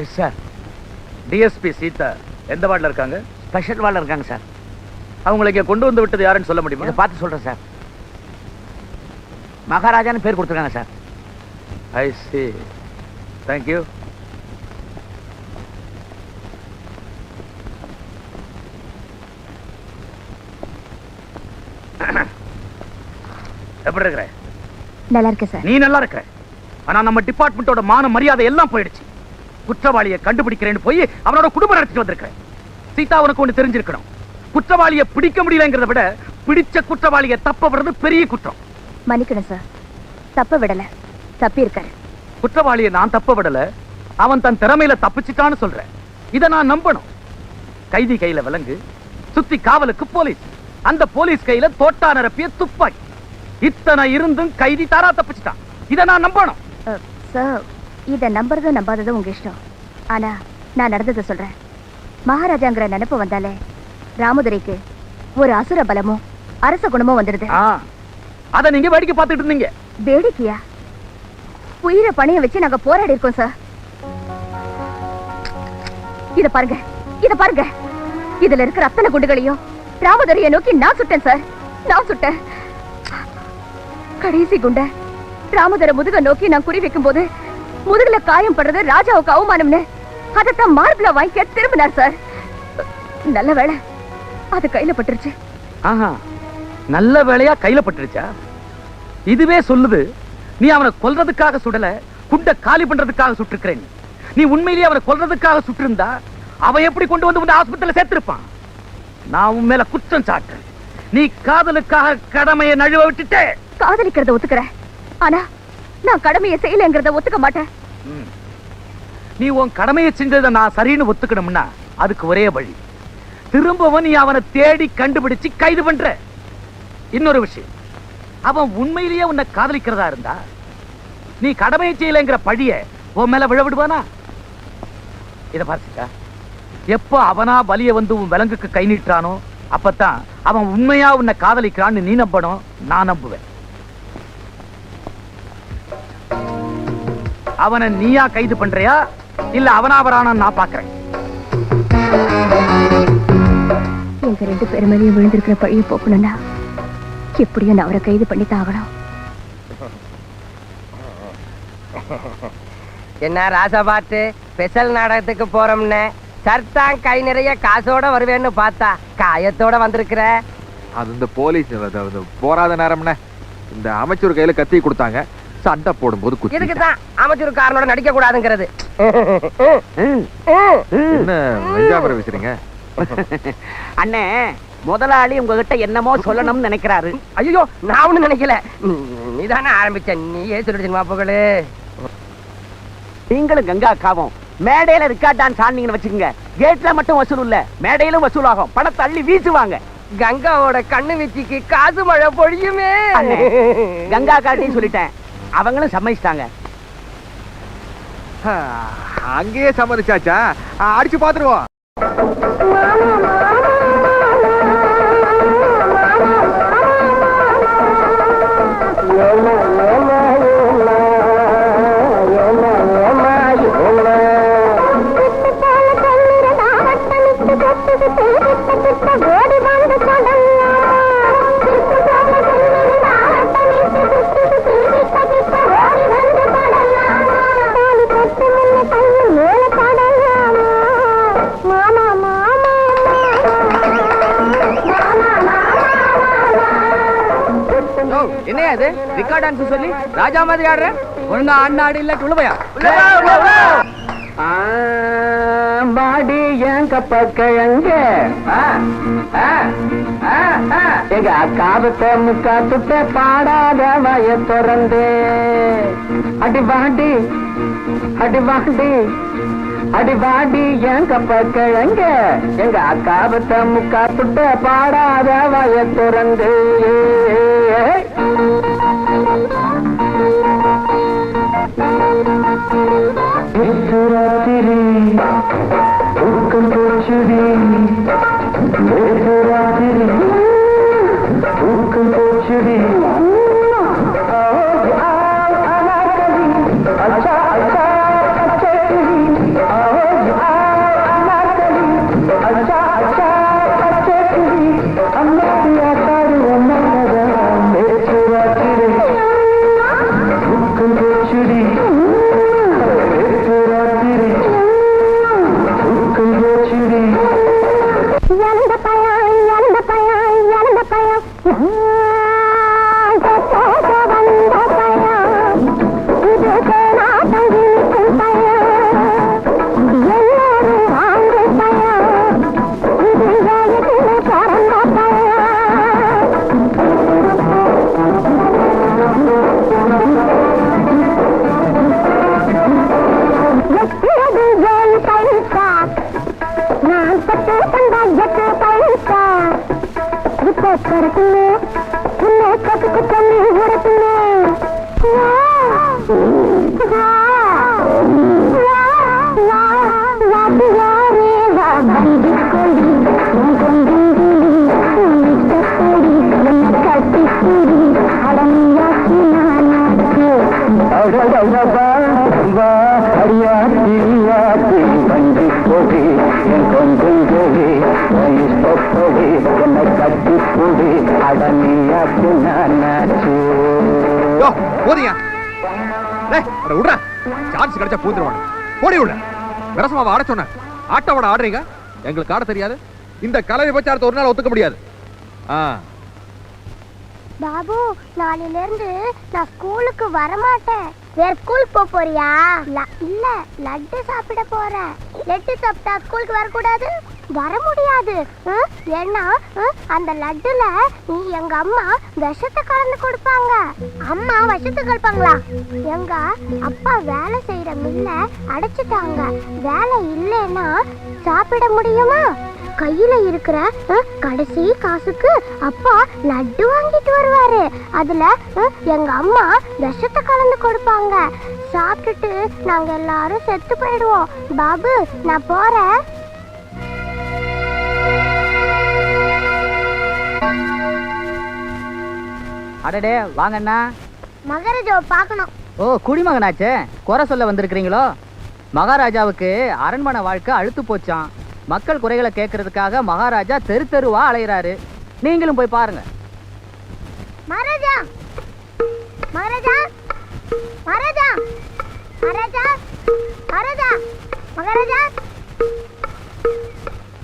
Yes sir DSP Sita எந்த வார்டில் இருக்காங்க? ஸ்பெஷல் வார்டில் இருக்காங்க சார் அவங்களை இங்கே கொண்டு வந்து விட்டது யாருன்னு சொல்ல முடியுமா? பார்த்து சொல்கிறேன் சார் மகாராஜான்னு பேர் கொடுத்துருக்காங்க சார் ஐ சி தேங்க்யூ எப்படி இருக்கிற? நல்லா இருக்கு சார் நீ நல்லா இருக்கிற. ஆனா நம்ம டிபார்ட்மெண்டோட மான மரியாதை எல்லாம் போயிடுச்சு. குற்றவாளியை கண்டுபிடிக்கிறேன்னு போய் அவனோட குடும்பம் நடத்திட்டு வந்திருக்கிறேன். சீதா உனக்கு ஒண்ணு தெரிஞ்சிருக்கணும். குற்றவாளியை பிடிக்க முடியலங்கிறத விட பிடிச்ச குற்றவாளியை தப்ப விடுறது பெரிய குற்றம். மன்னிக்கணும் சார். தப்ப விடல. தப்பி இருக்காரு குற்றவாளியை நான் தப்ப விடல. அவன் தன் திறமையில தப்பிச்சிட்டான்னு சொல்றேன். இத நான் நம்பணும். கைதி கையில விலங்கு சுத்தி காவலுக்கு போலீஸ். அந்த போலீஸ் கையில தோட்டா நிரப்பிய துப்பாக்கி. இத்தனை இருந்தும் கைதி தாரா தப்பிச்சிட்டான். இத நான் நம்பணும். சார் இத நம்புறதும் நம்பாததும் உங்க இஷ்டம். ஆனா நான் நடந்ததை சொல்றேன். மகாராஜாங்கிற நினைப்பு வந்தாலே ராமதுரைக்கு ஒரு அசுர பலமும் அரச குணமும் வந்துடுது அத நீங்க வேடிக்கை பார்த்துட்டு இருந்தீங்க. வேடிக்கையா? உயிரை பணைய வச்சு நாங்க போராடி இருக்கோம் சார். இத பாருங்க இத பாருங்க. இதுல இருக்கிற அத்தனை குண்டுகளையும் ராமதுரையை நோக்கி நான் சுட்டேன் சார். நான் சுட்டேன். கடைசி குண்ட ராமதுரை முதுக நோக்கி நான் குறி வைக்கும் போது முதுகுல காயம் படுறது ராஜாவுக்கு அவமானம்னு? அதைத்தான் மார்பிள வாங்கிக்க திரும்பினார் சார். நல்ல வேளை அது கையில பட்டுருச்சு. ஆஹா நல்ல வேலையா கையில பட்டுடுச்சா இதுவே சொல்லுது நீ அவனை கொல்றதுக்காக சுடல குண்ட காலி பண்றதுக்காக சுட்டிருக்கிறேன். நீ உண்மையிலேயே அவனை கொல்றதுக்காக சுட்டிருந்தா அவன் எப்படி கொண்டு வந்து உன்னை ஆஸ்பத்திரியில சேர்த்திருப்பான்? நான் உன் மேல குற்றம் சாட்டுறேன் நீ காதலுக்காக கடமையை நழுவ விட்டுட்டே. காதலிக்கிறத ஒத்துக்கிறேன். ஆனா நான் கடமையை செய்யலைங்கிறத ஒத்துக்க மாட்டேன். நீ உன் கடமையை செஞ்சதை நான் சரின்னு ஒத்துக்கணும்னா அதுக்கு ஒரே வழி. திரும்பவும் நீ அவனை தேடி கண்டுபிடிச்சு கைது பண்ற. இன்னொரு விஷயம். அவன் உண்மையிலேயே உன்னை காதலிக்கிறதா இருந்தா நீ கடமையை செய்யலைங்கிற பழிய உன் மேல விழ விடுவானா? இத பார்த்துக்கா எப்போ அவனா பலிய வந்து உன் விலங்குக்கு கை நீட்டுறானோ அப்பதான் அவன் உண்மையா உன்னை காதலிக்கிறான்னு நீ நம்பணும் நான் நம்புவேன். அவனை நீயா கைது பண்றியா? இல்ல அவனா வரானான்னு நான் பாக்குறேன் எங்க ரெண்டு பேர் மேலேயும் விழுந்திருக்கிற பழிய போக்கணும்னா எப்படியும் நான் அவரை கைது பண்ணி தாகணும் என்ன ராசா பாட்டு? ஸ்பெஷல் நாடகத்துக்கு போறோம்னு. சர்தான் கை நிறைய காசோட வருவேன்னு பார்த்தா காயத்தோட வந்திருக்கிற. அது இந்த போலீஸ் போராத நேரம்னே. இந்த அமைச்சர் கையில கத்தி கொடுத்தாங்க. சண்டை போடும்போது இதுக்கு குத்தி தான்? அமைச்சர் காரனோட நடிக்க கூடாதுங்கிறது என்ன வெஞ்சாபுரம் வீசுறீங்க அண்ணே முதலாளி உங்ககிட்ட என்னமோ சொல்லணும்னு நினைக்கிறாரு. ஐயோ நான் ஒண்ணும் நினைக்கல. நீ தானே ஆரம்பிச்ச நீயே சொல்லிடுச்சுமா புகழு. நீங்களும் கங்கா அக்காவும் மேடையில ரிக்கார்ட் டான்ஸ் ஆனீங்கன்னு வச்சுக்கோங்க. கேட்ல மட்டும் வசூல் இல்ல மேடையிலும் வசூல் ஆகும் பணத்தை அள்ளி வீசுவாங்க. கங்காவோட கண்ணு வீச்சிக்கு காசு மழை பொழியுமே. அண்ணே, கங்கா காட்டின்னு சொல்லிட்டேன். அவங்களும் சம்மதிச்சிட்டாங்க. ஆ, அங்கேயே சம்மதிச்சாச்சா? அடிச்சு பாத்துருவோம். என்னையா இது? ரிக்கார்ட் டான்ஸ் சொல்லி ராஜா மாதிரி ஆடுற? ஒழுங்கா அண்ணாடு இல்ல உள்ள பாடி என் கப்ப கிழங்க எங்க அக்காவத்த முக்கா துட்ட பாடாத வய திறந்து. அடி வாடி அடி வாடி அடி வாடி என் கப்ப கிழங்க எங்க அக்காவத்த முக்கா துட்ட பாடாத வய திறந்து. ఎక్కడ పైసా ఇప్పో కడుతుంది ఉన్నే కసుకు తల్లి ఊరుతుంది అడియా తిరియాతి బండి కొడి ఇంకొందు யோ, போதியா டேய், அட விட்றா சான்ஸ் கிடைச்சா பூந்துருவானு. போடி விட விரசமாவை ஆட சொன்னேன். ஆட்டோட ஆடுறீங்க? எங்களுக்கு ஆட தெரியாது. இந்த கலை விபச்சாரத்தை ஒரு நாள் ஒத்துக்க முடியாது. ஆ. பாபு நாளையில இருந்து நான் ஸ்கூலுக்கு வர மாட்டேன் வேற ஸ்கூலுக்கு போக போறியா? இல்ல லட்டு சாப்பிட போறேன். லட்டு சாப்பிட்டா ஸ்கூலுக்கு வரக்கூடாது? வர முடியாது ஏன்னா அந்த லட்டுல நீ எங்க அம்மா விஷத்தை கலந்து கொடுப்பாங்க. அம்மா விஷத்தை கலப்பாங்களா? எங்க அப்பா வேலை செய்யற மில்ல அடைச்சிட்டாங்க. வேலை இல்லைன்னா சாப்பிட முடியுமா? கையில இருக்கிற கடைசி காசுக்கு அப்பா லட்டு வாங்கிட்டு வருவாரு. அதுல எங்க அம்மா விஷத்தை கலந்து கொடுப்பாங்க. சாப்பிட்டுட்டு நாங்க எல்லாரும் செத்து போயிடுவோம். பாபு நான் போறேன். அடடே வாங்கண்ணா. மகரஜாவை பார்க்கணும். ஓ குடிமகனாச்சே. குறை சொல்ல வந்திருக்கிறீங்களோ? மகாராஜாவுக்கு அரண்மனை வாழ்க்கை அழுத்து போச்சாம். மக்கள் குறைகளை கேட்கறதுக்காக மகாராஜா தெரு தெருவா அலையிறாரு. நீங்களும் போய் பாருங்க. மகாராஜா! மகாராஜா! மகாராஜா! மகாராஜா! மகாராஜா! மகாராஜா!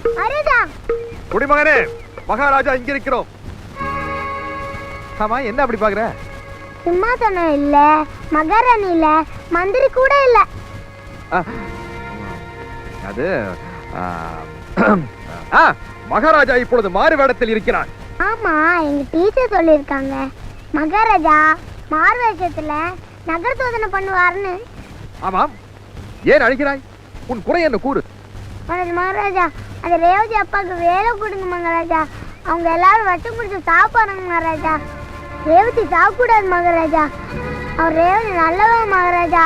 மகாராஜா! குடிமகனே மகாராஜா இங்க இருக்கிறோம் ஆமா என்ன அப்படி பாக்குற? சிம்மாசனம் இல்ல மகாராணி இல்ல மந்திரி கூட இல்ல. அது மகாராஜா இப்பொழுது மாறு வேடத்தில் இருக்கிறார். ஆமா எங்க டீச்சர் சொல்லிருக்காங்க மகாராஜா மார்வேஷத்துல நகர் சோதனை பண்ணுவாருன்னு ஆமாம். ஏன் அழைக்கிறாய் உன் குறை என்ன கூறு? மகாராஜா அது ரேவதி அப்பாவுக்கு வேலை கொடுங்க மகாராஜா. அவங்க எல்லாரும் வட்டு பிடிச்சி சாப்பிடுறாங்க மகாராஜா. ரேவதி சாப்பிடாது மகாராஜா. அவர் ரேவதி நல்லவன் மகாராஜா.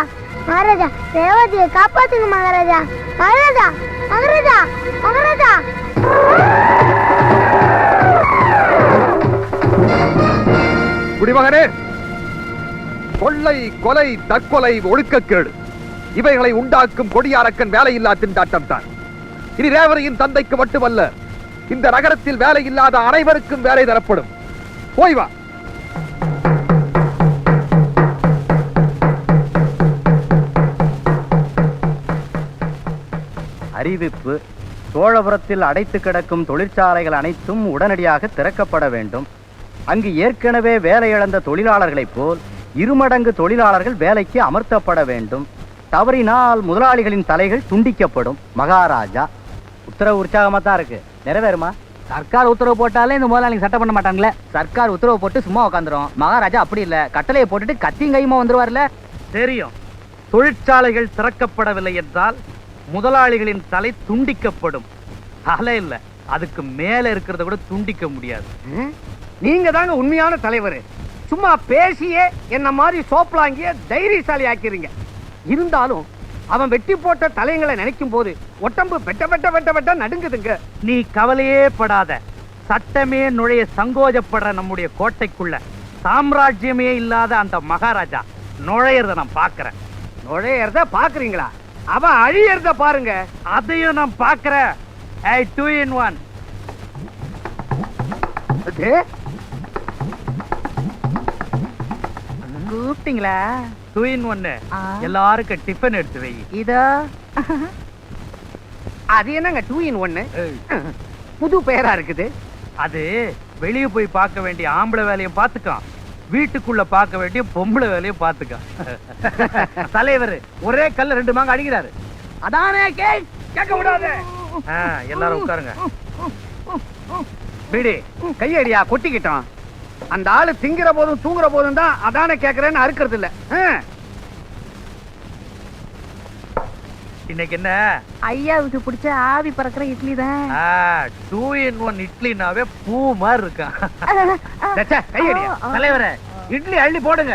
மகாராஜா ரேவதியை காப்பாத்துங்க மகாராஜா. மகாராஜா மகாராஜா மகாராஜா குடிமகனே கொள்ளை கொலை தற்கொலை ஒழுக்கக்கேடு இவைகளை உண்டாக்கும் கொடியாரக்கன் வேலையில்லா திண்டாட்டம் தான். இனி ரேவரையின் தந்தைக்கு மட்டுமல்ல இந்த நகரத்தில் வேலை இல்லாத அனைவருக்கும் வேலை தரப்படும். போய் வா. அறிவிப்பு சோழபுரத்தில் அடைத்து கிடக்கும் தொழிற்சாலைகள் அனைத்தும் உடனடியாக திறக்கப்பட வேண்டும். அங்கு ஏற்கனவே வேலையிழந்த தொழிலாளர்களைப் போல் இருமடங்கு தொழிலாளர்கள் வேலைக்கு அமர்த்தப்பட வேண்டும். தவறினால் முதலாளிகளின் தலைகள் துண்டிக்கப்படும். மகாராஜா உத்தரவு உற்சாகமாக தான் இருக்கு. நிறைவேறுமா? சர்க்கார் உத்தரவு போட்டாலே இந்த முதலாளிங்க சட்டம் பண்ண மாட்டாங்களே. சர்க்கார் உத்தரவு போட்டு சும்மா உட்காந்துரும் மகாராஜா அப்படி இல்லை. கட்டளையை போட்டுட்டு கத்தியும் கையுமா வந்துருவார்ல தெரியும். தொழிற்சாலைகள் திறக்கப்படவில்லை என்றால் முதலாளிகளின் தலை துண்டிக்கப்படும். தலை இல்ல அதுக்கு மேல இருக்கிறத கூட துண்டிக்க முடியாது. நீங்க தாங்க உண்மையான தலைவர். சும்மா பேசியே என்ன மாதிரி சோப்லாங்கிய தைரியசாலி ஆக்கிறீங்க இருந்தாலும் அவன் வெட்டி போட்ட தலைங்களை நினைக்கும் போது உடம்பு வெட்ட வெட்ட வெட்ட வெட்ட நடுங்குதுங்க. நீ கவலையே படாத. சட்டமே நுழைய சங்கோஜப்படுற நம்முடைய கோட்டைக்குள்ள. சாம்ராஜ்யமே இல்லாத அந்த மகாராஜா. நுழையறத நான் பார்க்கறேன். நுழையறத பாக்குறீங்களா அவன் அழியறத பாருங்க. அதையும் நான் பார்க்கறேன். ஏய் டூ இன் ஒன் கூப்பிட்டீங்களா? டூ இன் ஒன்னு எல்லாருக்கும் டிஃபன் எடுத்து வை. இதோ. அது என்னங்க டூ இன் ஒன்னு புது பெயரா இருக்குது. அது வெளியே போய் பார்க்க வேண்டிய ஆம்பளை வேலையும் பார்த்துக்கான் வீட்டுக்குள்ள பார்க்க வேண்டிய பொம்பளை வேலையும் பார்த்துக்கான் தலைவர் ஒரே கல்ல ரெண்டு மாங்க அடிக்கிறாரு. அதானே கேட்க விடாது. எல்லாரும் உட்காருங்க. பீடி கையடியா கொட்டிக்கிட்டோம் அந்த ஆளு திங்கிற போதும் தூங்குற போதும் தான் அதானே கேக்குறேன்னு அறுக்கிறது இல்ல ஆ. இன்னைக்கு என்ன? ஐயாவுக்கு பிடிச்ச ஆவி பறக்கிற இட்லி தான். டூ இன் ஒன் இட்லினாவே பூ மாதிரி இருக்கான் கையடியா தலைவரே இட்லி அள்ளி போடுங்க.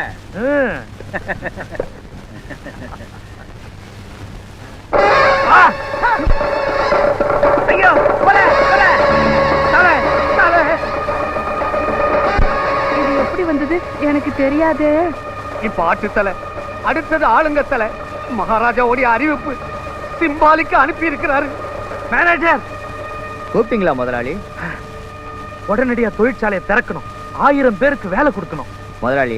ஐயோ கொலை, கொலை. தலை, தலை. இது எப்படி வந்தது? எனக்கு தெரியாது. இப்ப ஆட்டு தலை அடுத்தது ஆளுங்க தலை மகாராஜாவுடைய அறிவிப்பு. சிம்பாலிக்கு அனுப்பி இருக்கிறாரு மேனேஜர் கூப்பிட்டீங்களா முதலாளி? உடனடியா தொழிற்சாலையை திறக்கணும். ஆயிரம் பேருக்கு வேலை கொடுக்கணும். முதலாளி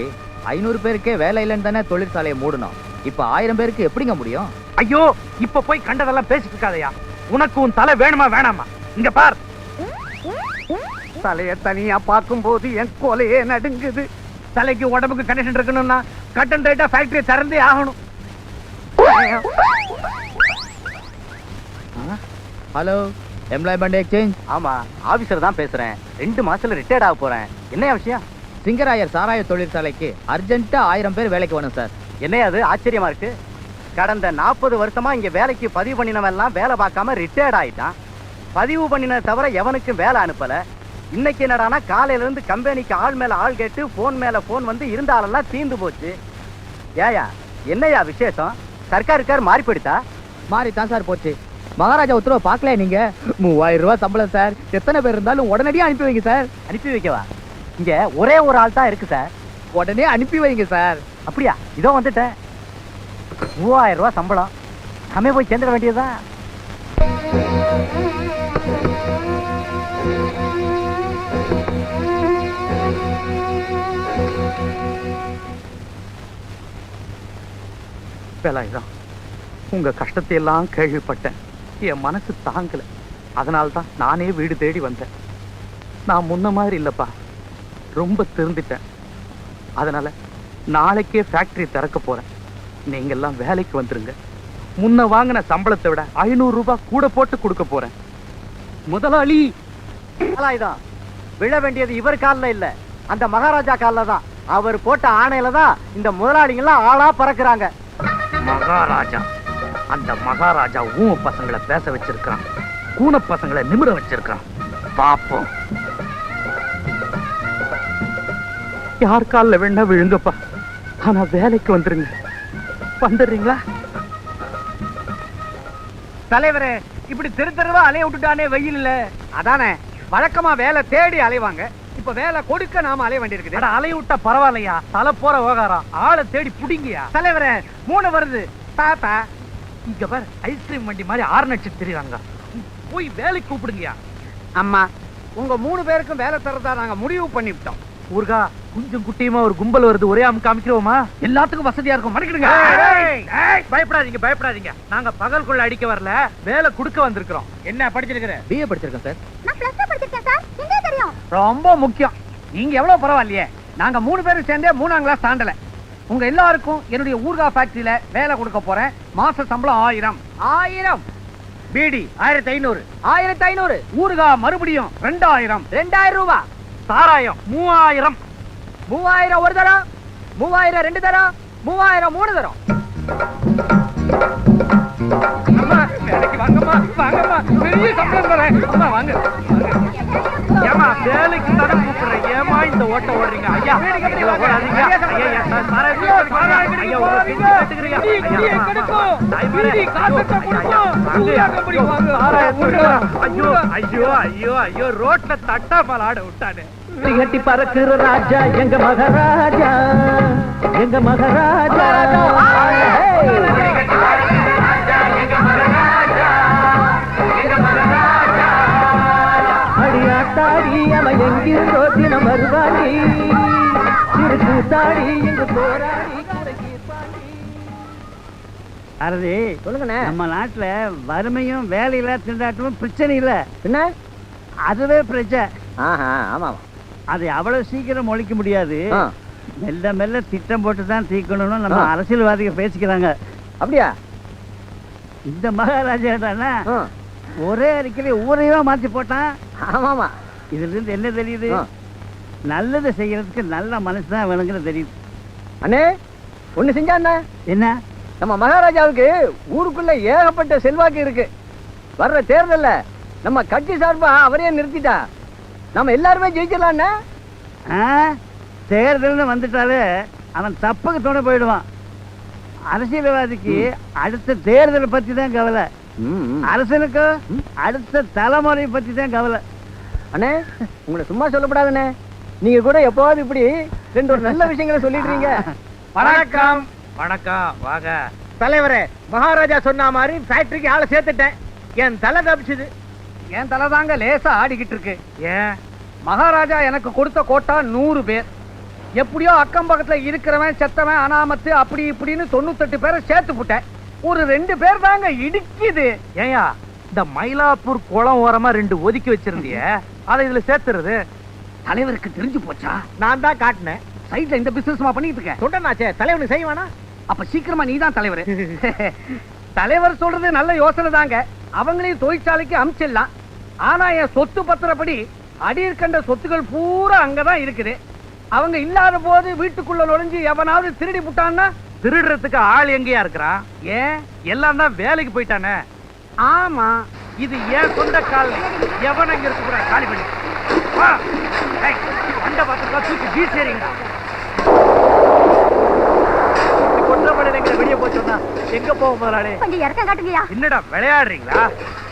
ஐநூறு பேருக்கே வேலை இல்லைன்னு தானே தொழிற்சாலையை மூடணும். இப்ப ஆயிரம் பேருக்கு எப்படிங்க முடியும்? ஐயோ இப்ப போய் கண்டதெல்லாம் பேசிட்டு இருக்காதயா. உனக்கு உன் தலை வேணுமா வேணாமா? இங்க பார். தலைய தனியா பார்க்கும்போது என் கொலையே நடுங்குது. தலைக்கு உடம்புக்கு கனெக்ஷன் இருக்கணும்னா கட்டன் ரைட்டா ஃபேக்டரி திறந்தே ஆகணும். Hello employment exchange? ஆமா ஆபீசர் தான் பேசுறேன். ரெண்டு மாசத்துல ரிட்டையர்ட் ஆக போறேன். என்னையா விஷயம்? சிங்கராயர் சாராய தொழிற்சாலைக்கு அர்ஜென்ட்டா ஆயிரம் பேர் வேலைக்கு வேணும் சார். என்னையா அது? ஆச்சரியமா இருக்கு. கடந்த நாற்பது வருஷமா இங்க வேலைக்கு பதிவு பண்ணினவன் எல்லாம் வேலை பார்க்காம ரிட்டையர்ட் ஆயிட்டான். பதிவு பண்ணின தவிர எவனுக்கும் வேலை அனுப்பல. இன்னைக்கு என்னடானா காலையில இருந்து கம்பெனிக்கு ஆள் மேல ஆள் கேட்டு போன் மேல போன் வந்து இருந்த ஆளெல்லாம் தீந்து போச்சு. ஏயா என்னையா விசேஷம்? சர்க்கார் இருக்கார் மாறி போயிடுதா மாறி தான் சார் போச்சு. மகாராஜா உத்தரவை பார்க்கல நீங்க? மூவாயிரம் ரூபாய் சம்பளம் சார் எத்தனை பேர் இருந்தாலும் உடனடியா அனுப்பி வைங்க சார் அனுப்பி வைக்கவா? இங்க ஒரே ஒரு ஆள் தான் இருக்கு சார் உடனே அனுப்பி வைங்க சார் அப்படியா? இதோ வந்துட்டேன். மூவாயிரம் ரூபாய் சம்பளம். நம்ம போய் சேர்ந்துட வேண்டியதுதான். வேலாயுதம் உங்க கஷ்டத்தை எல்லாம் கேள்விப்பட்டேன். என் மனசு தாங்கல. அதனால தான் நானே வீடு தேடி வந்தேன். நான் முன்ன மாதிரி இல்லப்பா. ரொம்ப திருந்திட்டேன். அதனால நாளைக்கே ஃபேக்டரி திறக்க போறேன். நீங்கெல்லாம் வேலைக்கு வந்துருங்க. முன்ன வாங்கின சம்பளத்தை விட ஐநூறு ரூபாய் கூட போட்டு கொடுக்க போறேன். முதலாளி! ஆயுதம் விழ வேண்டியது இவர் கால்ல இல்ல. அந்த மகாராஜா காலில் தான். அவர் போட்ட ஆணையில தான் இந்த முதலாளிங்கெல்லாம் ஆளா பறக்குறாங்க. மகாராஜா. அந்த மகாராஜா ஊம பசங்களை பேச வச்சிருக்கான் கூன பசங்களை நிமிர வச்சிருக்கான் பாப்போம். யார் காலில் வேணா விழுங்கப்பா. ஆனா வேலைக்கு வந்துருங்க. வந்துடுறீங்களா? தலைவரே இப்படி தெரு தெருவா அலைய விட்டுட்டானே வெயில்ல. அதானே வழக்கமா வேலை தேடி அலைவாங்க. இப்ப வேலை கொடுக்க நாம அலைய வேண்டியிருக்குது. அட அலைய விட்டா பரவாயில்லையா? தலை போற விவகாரம். ஆளை தேடி புடிங்கயா? தலைவரே மூணு வருது. தாத்தா இங்க பாரு ஐஸ்கிரீம் வண்டி மாதிரி ஆறு நட்சத்திரம் தெரியுறாங்க. போய் வேலைக்கு கூப்பிடுங்கயா அம்மா உங்க மூணு பேருக்கும் வேலை தரதா நாங்க முடிவு பண்ணிவிட்டோம். ஊர்கா கொஞ்சம் குட்டியுமா ஒரு கும்பல் வருது ஒரே அமுக்கு அமைக்கிறோமா எல்லாத்துக்கும் வசதியா இருக்கும் மடக்கிடுங்க பயப்படாதீங்க பயப்படாதீங்க. நாங்க பகல்குள்ள அடிக்க வரல வேலை கொடுக்க வந்திருக்கிறோம். என்ன படிச்சிருக்கிற? பிஏ படிச்சிருக்கேன் சார் நான் பிளஸ் டூ படிச்சிருக்கேன் சார் எங்கே தெரியும். ரொம்ப முக்கியம். நீங்க எவ்வளவு பரவாயில்லையே. நாங்க மூணு பேரும் சேர்ந்தே மூணாம் கிளாஸ் தாண்டல. உங்க எல்லாருக்கும் என்னுடைய ஊர்கா ஃபேக்டரியில வேலை கொடுக்க போறேன். மாச சம்பளம் ஆயிரம். ஆயிரம். பீடி ஆயிரத்தி ஐநூறு ஆயிரத்தி ஐநூறு ஊர்கா மறுபடியும் ரெண்டாயிரம். ரெண்டாயிரம் ரூபாய் சாராயம் மூவாயிரம். மூவாயிரம் ஒரு தரம். மூவாயிரம் ரெண்டு தரம். மூவாயிரம் மூணு தரம். அம்மா, வேலைக்கு வாங்கம்மா, வாங்கம்மா. பெரிய சம்பளம் தரேன். அம்மா, வாங்க. ஏமா வேலைக்கு கூப்பிடுறேன் ஏமா இந்த ஓட்ட ஓடுறீங்க ஐயா ஓடாதீங்க ஐயா ஐயா ஐயா ரோட்ல தட்டா மேல ஆட விட்டானே கட்டி பறக்குற ராஜா எங்க மகாராஜா எங்க மகாராஜா எங்கிருந்தோ தினம் வருவாடி சிறு கூத்தாடி எங்க போராடி அரதி சொல்லுங்கண்ணே. நம்ம நாட்டுல வறுமையும் வேலையில்லா திண்டாட்டமும் பிரச்சனை இல்ல. என்ன? அதுவே பிரச்சனை. ஆஹா ஆமா அதை அவ்வளவு சீக்கிரம் ஒழிக்க முடியாது. மெல்ல மெல்ல திட்டம் போட்டு தான் தீக்கணும்னு நம்ம. அரசியல்வாதிகள் பேசிக்கிறாங்க. அப்படியா? இந்த மகாராஜா ஒரே அறிக்கையில ஊரையோ மாத்தி போட்டான். ஆமாமா. இதுல இருந்து என்ன தெரியுது. நல்லதை செய்யறதுக்கு நல்ல மனசு தான் வேணுங்கிறது தெரியுது. அண்ணே ஒண்ணு செஞ்சா என்ன? நம்ம மகாராஜாவுக்கு ஊருக்குள்ள ஏகப்பட்ட செல்வாக்கு இருக்கு. வர்ற தேர்தல்ல நம்ம கட்சி சார்பா அவரே நிறுத்திட்டா. நம்ம எல்லாருமே ஜெயிச்சிடலாம்ண்ணே? தேர்தல்னு வந்துட்டாலே அவன் தப்புக்கு துணை போயிடுவான். அரசியல்வாதிக்கு அடுத்த தேர்தலை பத்தி தான் கவலை அரசனுக்கு அடுத்த தலைமுறை பத்தி தான் கவலை. அண்ணே உங்களை சும்மா சொல்லப்படாதுண்ணே. நீங்க கூட எப்பவாவது இப்படி ரெண்டு ஒரு நல்ல விஷயங்களை சொல்லிடுறீங்க. வணக்கம். வணக்கம். வாங்க. தலைவரே மகாராஜா சொன்ன மாதிரி ஃபேக்டரிக்கு ஆளை சேர்த்துட்டேன். என் தலை தப்பிச்சுது. என் தலை தாங்க லேசா ஆடிக்கிட்டு இருக்கு. ஏன்? மகாராஜா எனக்கு கொடுத்த கோட்டா நூறு பேர். எப்படியோ அக்கம் பக்கத்துல இருக்கிறவன் செத்தவன் அனாமத்து அப்படி இப்படின்னு தொண்ணூத்தெட்டு பேரை சேர்த்து போட்டேன். ஒரு ரெண்டு பேர் தாங்க இடிக்குது. ஏயா இந்த மயிலாப்பூர் குளம் ஓரமா ரெண்டு ஒதுக்கி வச்சிருந்திய அதை இதுல சேர்த்துறது? தலைவருக்கு தெரிஞ்சு போச்சா? நான் தான் காட்டினேன். சைட்ல இந்த பிசினஸ் பண்ணிட்டு இருக்கேன் தொண்டனாச்சே தலைவனுக்கு செய்வானா அப்ப சீக்கிரமா நீ தான் தலைவர். தலைவர் சொல்றது நல்ல யோசனை தாங்க. அவங்களையும் தொழிற்சாலைக்கு அமிச்சிடலாம். ஆனா என் சொத்து பத்திரப்படி அடியிருக்கின்ற சொத்துக்கள் பூரா அங்கதான் இருக்குது. அவங்க இல்லாத போது வீட்டுக்குள்ள நுழைஞ்சு எவனாவது திருடி புட்டான்னா திருடுறதுக்கு ஆள் எங்கேயா இருக்கிறான்? ஏன்? எல்லாம் தான் வேலைக்கு போயிட்டானே. ஆமா. இது ஏன் சொந்த கால் எவன் அங்க இருக்க கூட காலி பண்ணி வா. ஏய், வண்ட பாத்திரா தூக்கி வீசிறீங்க வெளியே போச்சோம்னா எங்க போக முதலாளி? கொஞ்சம் இறக்கம் காட்டுங்கயா என்னடா விளையாடுறீங்களா?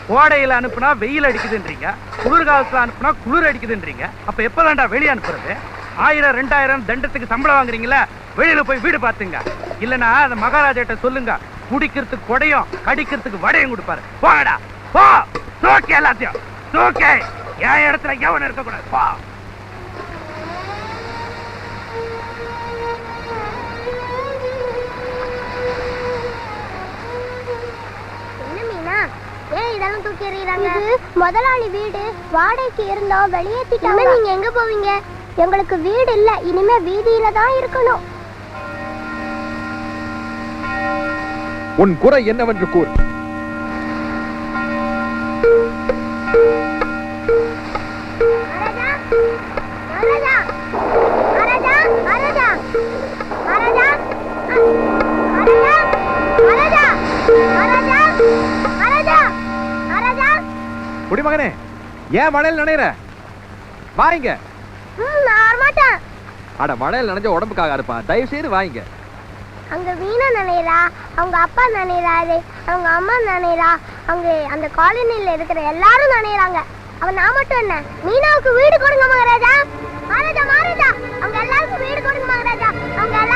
கோடையில அனுப்புனா வெயில் அடிக்குதுன்றீங்க. குளிர்காலத்துல அனுப்புனா குளிர் அடிக்குதுன்றீங்க. அப்ப எப்பதான்டா வெளியே அனுப்புறது? ஆயிரம் ரெண்டாயிரம் தண்டத்துக்கு சம்பளம் வாங்குறீங்களா வெளியில போய் வீடு பாத்துங்க இல்லனா அந்த மகாராஜாட்ட சொல்லுங்க. குடிக்கிறதுக்கு கொடையும் கடிக்கிறதுக்கு வடையும் கொடுப்பாரு. போடா போ. தூக்க எல்லாத்தையும்? தூக்க என் இடத்துல எவன் இருக்கக்கூடாது? போ. முதலாளி வீடு. வாடகைக்கு இருந்தோம் வெளியேத்திட்டாங்க. நீங்க எங்க போவீங்க? எங்களுக்கு வீடு இல்ல இனிமே வீதியில தான் இருக்கணும். உன் குறை என்னவென்று கூறு. குடிமகனே ஏன் மழையில் நினைற வாங்க. அட மழையில் நினைஞ்ச உடம்புக்காக இருப்பான் தயவு செய்து வாங்க. அங்க வீணா நினைறா அவங்க அப்பா நினைறா அவங்க அம்மா நினைறா அவங்க அந்த காலனியில இருக்கிற எல்லாரும் நினைறாங்க. அவன் நான் மட்டும் என்ன? மீனாவுக்கு வீடு கொடுங்க மகாராஜா. மகாராஜா மகாராஜா. அவங்க எல்லாருக்கும் வீடு கொடுங்க மகாராஜா. அவங்க எல்லாரும்